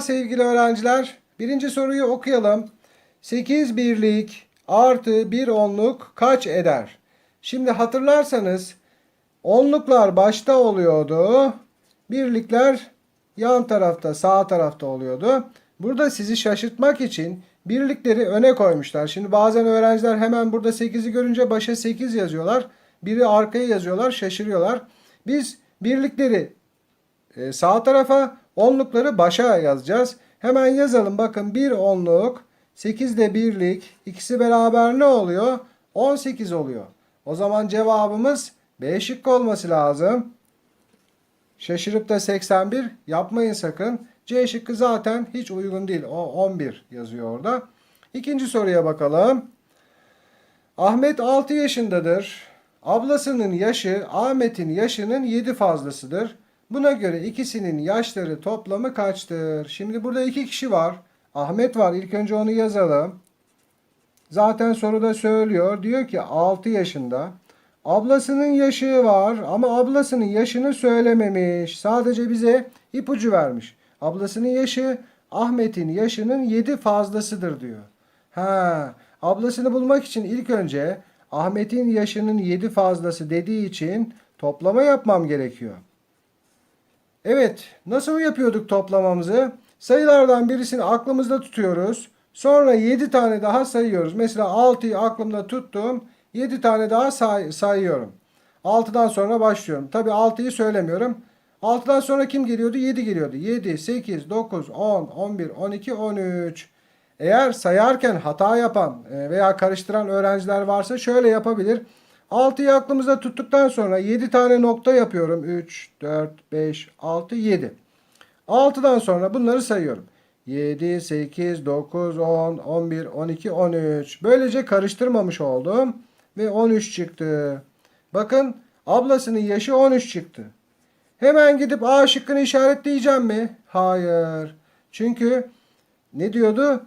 Sevgili öğrenciler. Birinci soruyu okuyalım. 8 birlik artı 1 onluk kaç eder? Şimdi hatırlarsanız onluklar başta oluyordu. Birlikler yan tarafta sağ tarafta oluyordu. Burada sizi şaşırtmak için birlikleri öne koymuşlar. Şimdi bazen öğrenciler hemen burada 8'i görünce başa 8 yazıyorlar. Biri arkaya yazıyorlar şaşırıyorlar. Biz birlikleri e, sağ tarafa onlukları başa yazacağız. Hemen yazalım. Bakın bir onluk 8 de birlik ikisi beraber ne oluyor? 18 oluyor. O zaman cevabımız B şıkkı olması lazım. Şaşırıp da 81 yapmayın sakın. C şıkkı zaten hiç uygun değil. O 11 yazıyor orada. İkinci soruya bakalım. Ahmet 6 yaşındadır. Ablasının yaşı Ahmet'in yaşının 7 fazlasıdır. Buna göre ikisinin yaşları toplamı kaçtır? Şimdi burada iki kişi var. Ahmet var. İlk önce onu yazalım. Zaten soruda söylüyor. Diyor ki 6 yaşında. Ablasının yaşı var ama ablasının yaşını söylememiş. Sadece bize ipucu vermiş. Ablasının yaşı Ahmet'in yaşının 7 fazlasıdır diyor. Ha, ablasını bulmak için ilk önce Ahmet'in yaşının 7 fazlası dediği için toplama yapmam gerekiyor. Evet, nasıl yapıyorduk toplamamızı? Sayılardan birisini aklımızda tutuyoruz. Sonra 7 tane daha sayıyoruz. Mesela 6'yı aklımda tuttum. 7 tane daha say- sayıyorum. 6'dan sonra başlıyorum. Tabii 6'yı söylemiyorum. 6'dan sonra kim geliyordu? 7 geliyordu. 7, 8, 9, 10, 11, 12, 13. Eğer sayarken hata yapan e, veya karıştıran öğrenciler varsa şöyle yapabilir. 6'yı aklımızda tuttuktan sonra 7 tane nokta yapıyorum. 3, 4, 5, 6, 7. 6'dan sonra bunları sayıyorum. 7, 8, 9, 10, 11, 12, 13. Böylece karıştırmamış oldum. Ve 13 çıktı. Bakın ablasının yaşı 13 çıktı. Hemen gidip A şıkkını işaretleyeceğim mi? Hayır. Çünkü ne diyordu?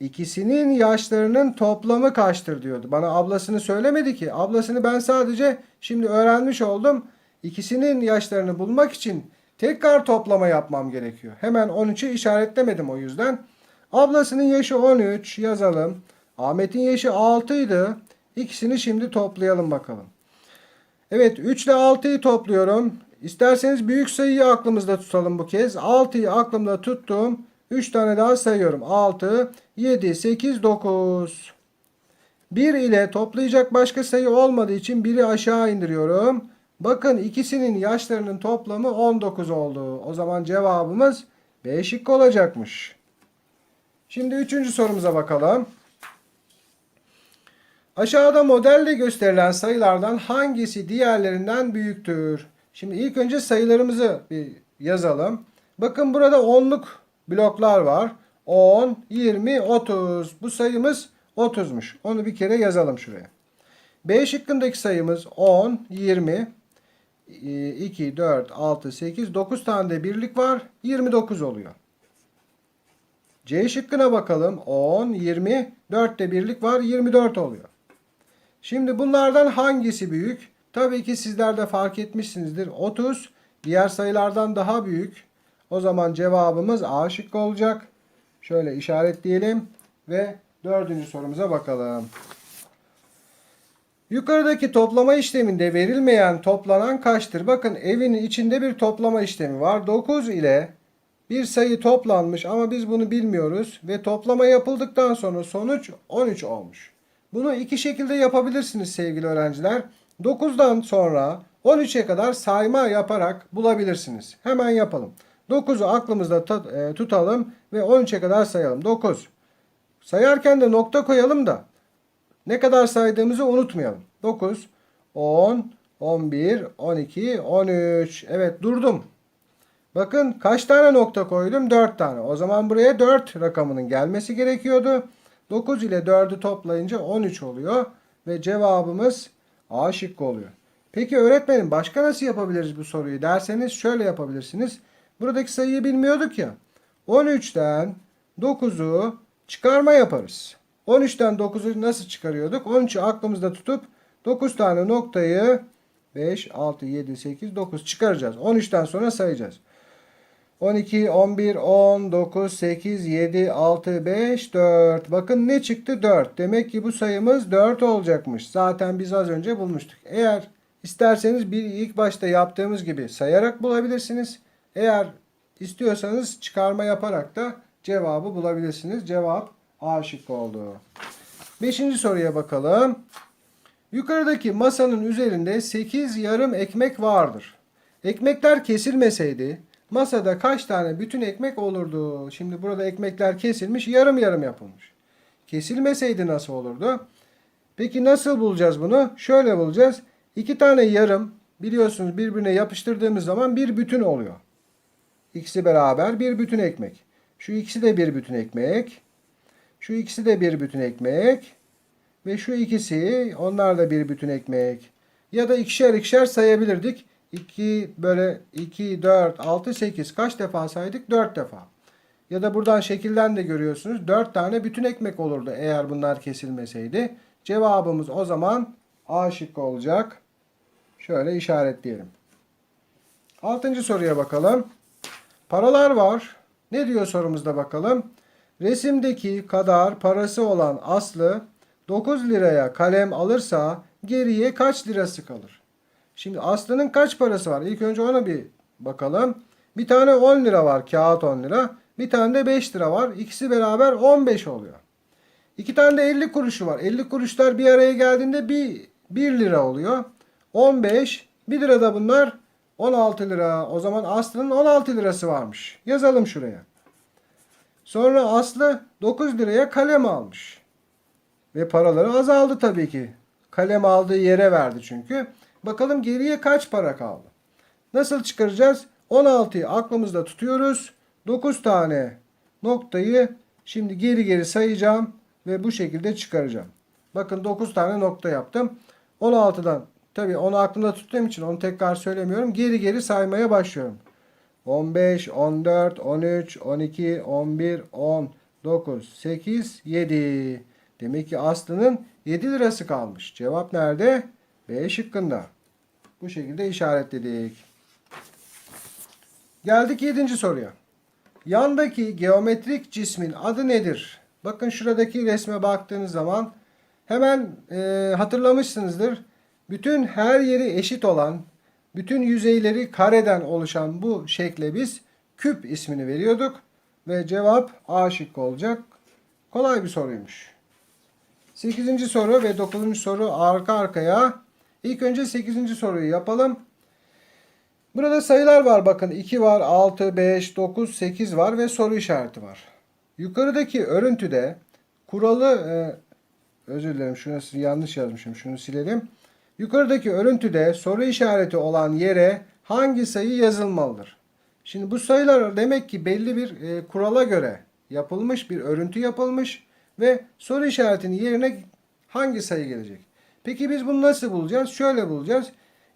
İkisinin yaşlarının toplamı kaçtır diyordu. Bana ablasını söylemedi ki. Ablasını ben sadece şimdi öğrenmiş oldum. İkisinin yaşlarını bulmak için tekrar toplama yapmam gerekiyor. Hemen 13'ü işaretlemedim o yüzden. Ablasının yaşı 13 yazalım. Ahmet'in yaşı 6 idi. İkisini şimdi toplayalım bakalım. Evet 3 ile 6'yı topluyorum. İsterseniz büyük sayıyı aklımızda tutalım bu kez. 6'yı aklımda tuttum. 3 tane daha sayıyorum. 6, 7, 8, 9. 1 ile toplayacak başka sayı olmadığı için 1'i aşağı indiriyorum. Bakın ikisinin yaşlarının toplamı 19 oldu. O zaman cevabımız B şıkkı olacakmış. Şimdi üçüncü sorumuza bakalım. Aşağıda modelle gösterilen sayılardan hangisi diğerlerinden büyüktür? Şimdi ilk önce sayılarımızı bir yazalım. Bakın burada onluk bloklar var. 10, 20, 30. Bu sayımız 30'muş. Onu bir kere yazalım şuraya. B şıkkındaki sayımız 10, 20, 2, 4, 6, 8, 9 tane de birlik var. 29 oluyor. C şıkkına bakalım. 10, 20, 4 de birlik var. 24 oluyor. Şimdi bunlardan hangisi büyük? Tabii ki sizler de fark etmişsinizdir. 30 diğer sayılardan daha büyük. O zaman cevabımız A şıkkı olacak. Şöyle işaretleyelim ve dördüncü sorumuza bakalım. Yukarıdaki toplama işleminde verilmeyen toplanan kaçtır? Bakın evin içinde bir toplama işlemi var. 9 ile bir sayı toplanmış ama biz bunu bilmiyoruz ve toplama yapıldıktan sonra sonuç 13 olmuş. Bunu iki şekilde yapabilirsiniz sevgili öğrenciler. 9'dan sonra 13'e kadar sayma yaparak bulabilirsiniz. Hemen yapalım. 9'u aklımızda e, tutalım ve 13'e kadar sayalım. 9. Sayarken de nokta koyalım da ne kadar saydığımızı unutmayalım. 9, 10, 11, 12, 13. Evet durdum. Bakın kaç tane nokta koydum? 4 tane. O zaman buraya 4 rakamının gelmesi gerekiyordu. 9 ile 4'ü toplayınca 13 oluyor. Ve cevabımız A şıkkı oluyor. Peki öğretmenim başka nasıl yapabiliriz bu soruyu derseniz şöyle yapabilirsiniz. Buradaki sayıyı bilmiyorduk ya. 13'ten 9'u çıkarma yaparız. 13'ten 9'u nasıl çıkarıyorduk? 13'ü aklımızda tutup 9 tane noktayı 5, 6, 7, 8, 9 çıkaracağız. 13'ten sonra sayacağız. 12, 11, 10, 9, 8, 7, 6, 5, 4. Bakın ne çıktı? 4. Demek ki bu sayımız 4 olacakmış. Zaten biz az önce bulmuştuk. Eğer isterseniz bir ilk başta yaptığımız gibi sayarak bulabilirsiniz. Eğer istiyorsanız çıkarma yaparak da cevabı bulabilirsiniz. Cevap A şıkkı oldu. Beşinci soruya bakalım. Yukarıdaki masanın üzerinde 8 yarım ekmek vardır. Ekmekler kesilmeseydi masada kaç tane bütün ekmek olurdu? Şimdi burada ekmekler kesilmiş, yarım yarım yapılmış. Kesilmeseydi nasıl olurdu? Peki nasıl bulacağız bunu? Şöyle bulacağız. İki tane yarım biliyorsunuz birbirine yapıştırdığımız zaman bir bütün oluyor. İkisi beraber bir bütün ekmek. Şu ikisi de bir bütün ekmek. Şu ikisi de bir bütün ekmek. Ve şu ikisi onlar da bir bütün ekmek. Ya da ikişer ikişer sayabilirdik. 2 böyle 2, 4, 6, 8 kaç defa saydık? 4 defa. Ya da buradan şekilden de görüyorsunuz. 4 tane bütün ekmek olurdu eğer bunlar kesilmeseydi. Cevabımız o zaman A şıkkı olacak. Şöyle işaretleyelim. Altıncı soruya bakalım. Paralar var. Ne diyor sorumuzda bakalım. Resimdeki kadar parası olan Aslı 9 liraya kalem alırsa geriye kaç lirası kalır? Şimdi Aslı'nın kaç parası var? İlk önce ona bir bakalım. Bir tane 10 lira var. Kağıt 10 lira. Bir tane de 5 lira var. İkisi beraber 15 oluyor. İki tane de 50 kuruşu var. 50 kuruşlar bir araya geldiğinde bir 1 lira oluyor. 15. 1 lira da bunlar 16 lira. O zaman Aslı'nın 16 lirası varmış. Yazalım şuraya. Sonra Aslı 9 liraya kalem almış. Ve paraları azaldı tabii ki. Kalem aldığı yere verdi çünkü. Bakalım geriye kaç para kaldı? Nasıl çıkaracağız? 16'yı aklımızda tutuyoruz. 9 tane noktayı şimdi geri geri sayacağım ve bu şekilde çıkaracağım. Bakın 9 tane nokta yaptım. 16'dan tabii onu aklımda tuttuğum için onu tekrar söylemiyorum. Geri geri saymaya başlıyorum. 15, 14, 13, 12, 11, 10, 9, 8, 7. Demek ki Aslı'nın 7 lirası kalmış. Cevap nerede? B şıkkında. Bu şekilde işaretledik. Geldik 7. soruya. Yandaki geometrik cismin adı nedir? Bakın şuradaki resme baktığınız zaman hemen e, hatırlamışsınızdır. Bütün her yeri eşit olan, bütün yüzeyleri kareden oluşan bu şekle biz küp ismini veriyorduk. Ve cevap A şıkkı olacak. Kolay bir soruymuş. 8. soru ve 9. soru arka arkaya. İlk önce 8. soruyu yapalım. Burada sayılar var bakın 2 var, 6, 5, 9, 8 var ve soru işareti var. Yukarıdaki örüntüde kuralı e, özür dilerim şurası yanlış yazmışım şunu silelim. Yukarıdaki örüntüde soru işareti olan yere hangi sayı yazılmalıdır? Şimdi bu sayılar demek ki belli bir e, kurala göre yapılmış bir örüntü yapılmış ve soru işaretinin yerine hangi sayı gelecek? Peki biz bunu nasıl bulacağız? Şöyle bulacağız.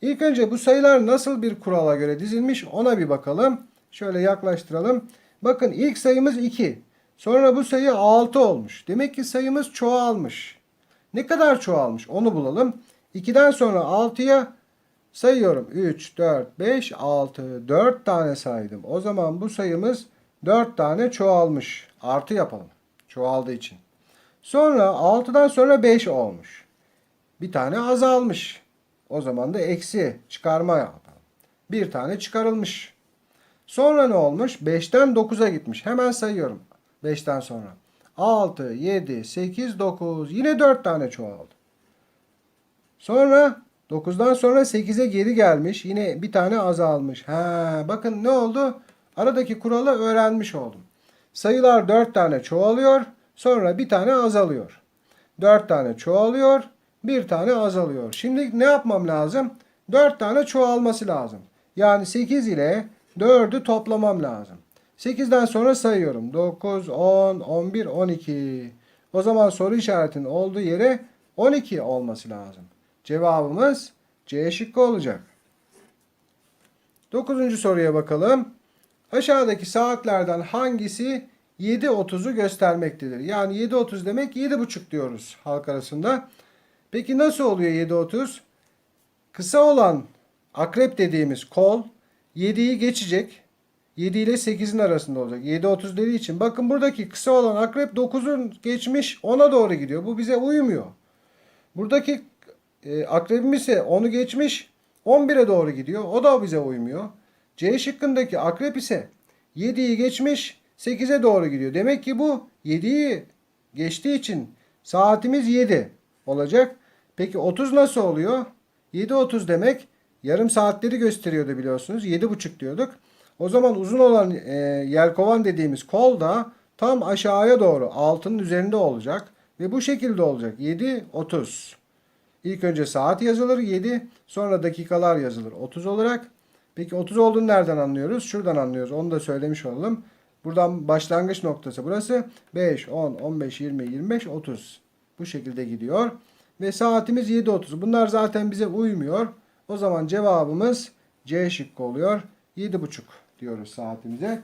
İlk önce bu sayılar nasıl bir kurala göre dizilmiş ona bir bakalım. Şöyle yaklaştıralım. Bakın ilk sayımız 2. Sonra bu sayı 6 olmuş. Demek ki sayımız çoğalmış. Ne kadar çoğalmış onu bulalım. 2'den sonra 6'ya sayıyorum. 3, 4, 5, 6. 4 tane saydım. O zaman bu sayımız 4 tane çoğalmış. Artı yapalım. Çoğaldığı için. Sonra 6'dan sonra 5 olmuş. Bir tane azalmış. O zaman da eksi çıkarma yapalım. Bir tane çıkarılmış. Sonra ne olmuş? 5'ten 9'a gitmiş. Hemen sayıyorum. 5'ten sonra. 6, 7, 8, 9. Yine 4 tane çoğaldı. Sonra 9'dan sonra 8'e geri gelmiş. Yine bir tane azalmış. Ha, bakın ne oldu? Aradaki kuralı öğrenmiş oldum. Sayılar 4 tane çoğalıyor. Sonra bir tane azalıyor. 4 tane çoğalıyor. Bir tane azalıyor. Şimdi ne yapmam lazım? 4 tane çoğalması lazım. Yani 8 ile 4'ü toplamam lazım. 8'den sonra sayıyorum. 9, 10, 11, 12. O zaman soru işaretinin olduğu yere 12 olması lazım. Cevabımız C şıkkı olacak. 9. soruya bakalım. Aşağıdaki saatlerden hangisi 7.30'u göstermektedir? Yani 7.30 demek 7.30 diyoruz halk arasında. Peki nasıl oluyor 7.30? Kısa olan akrep dediğimiz kol 7'yi geçecek. 7 ile 8'in arasında olacak. 7.30 dediği için. Bakın buradaki kısa olan akrep 9'un geçmiş 10'a doğru gidiyor. Bu bize uymuyor. Buradaki e, akrebim ise 10'u geçmiş 11'e doğru gidiyor. O da bize uymuyor. C şıkkındaki akrep ise 7'yi geçmiş 8'e doğru gidiyor. Demek ki bu 7'yi geçtiği için saatimiz 7 olacak. Peki 30 nasıl oluyor? 7.30 demek yarım saatleri gösteriyordu biliyorsunuz. 7.30 diyorduk. O zaman uzun olan e, yelkovan dediğimiz kol da tam aşağıya doğru altının üzerinde olacak. Ve bu şekilde olacak. 7.30. İlk önce saat yazılır 7. Sonra dakikalar yazılır 30 olarak. Peki 30 olduğunu nereden anlıyoruz? Şuradan anlıyoruz. Onu da söylemiş olalım. Buradan başlangıç noktası burası. 5, 10, 15, 20, 25, 30. Bu şekilde gidiyor. Ve saatimiz 7.30. Bunlar zaten bize uymuyor. O zaman cevabımız C şıkkı oluyor. 7.30 diyoruz saatimize.